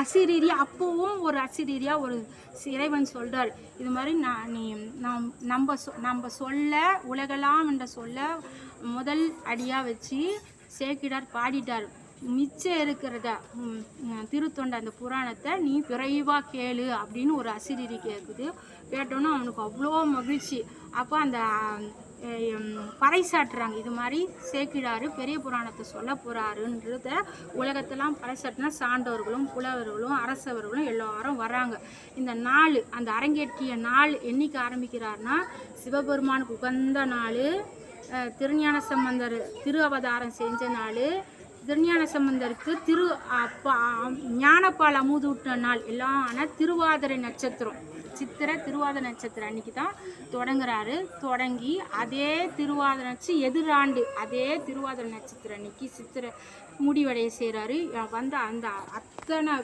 அசிரீரியா அப்போவும் ஒரு அசிரீரியா ஒரு இறைவன் சொல்கிறார் இது மாதிரி நான் நீ நாம் நம்ம சொ நம்ம சொல்ல உலகலாம் என்ற சொல்ல முதல் அடியாக வச்சு சேக்கிடார் பாடிட்டார். மிச்சம் இருக்கிறத திருத்தொண்ட அந்த புராணத்தை நீ விரைவாக கேளு அப்படின்னு ஒரு அசிரீரி கேட்குது கேட்டோன்னே அவனுக்கு அவ்வளோ மகிழ்ச்சி. அப்போ அந்த பறைசாட்டுறாங்க இது மாதிரி சேர்க்கிறாரு பெரிய புராணத்தை சொல்ல போகிறாருன்றத உலகத்தெல்லாம் பறைசாட்டினா சான்றவர்களும் புலவர்களும் அரசவர்களும் எல்லாரும் வராங்க இந்த நாள் அந்த அரங்கேற்றிய நாள் என்றைக்கு ஆரம்பிக்கிறார்னா சிவபெருமானுக்கு உகந்த நாள் திருஞான சம்பந்தர் திரு அவதாரம் செஞ்ச நாள் திருஞான சம்பந்தருக்கு திரு அப்பா ஞானப்பால் அமுதூட்ட நாள் எல்லாம் ஆனால் திருவாதிரை நட்சத்திரம். சித்திரை திருவாத நட்சத்திரம் அன்னைக்கு தான் தொடங்குறாரு. தொடங்கி அதே திருவாத நட்சத்திரம் எதிராண்டு அதே திருவாதிரை நட்சத்திரம் அன்னைக்கு சித்திரை முடிவடைய செய்கிறாரு வந்த அந்த அத்தனை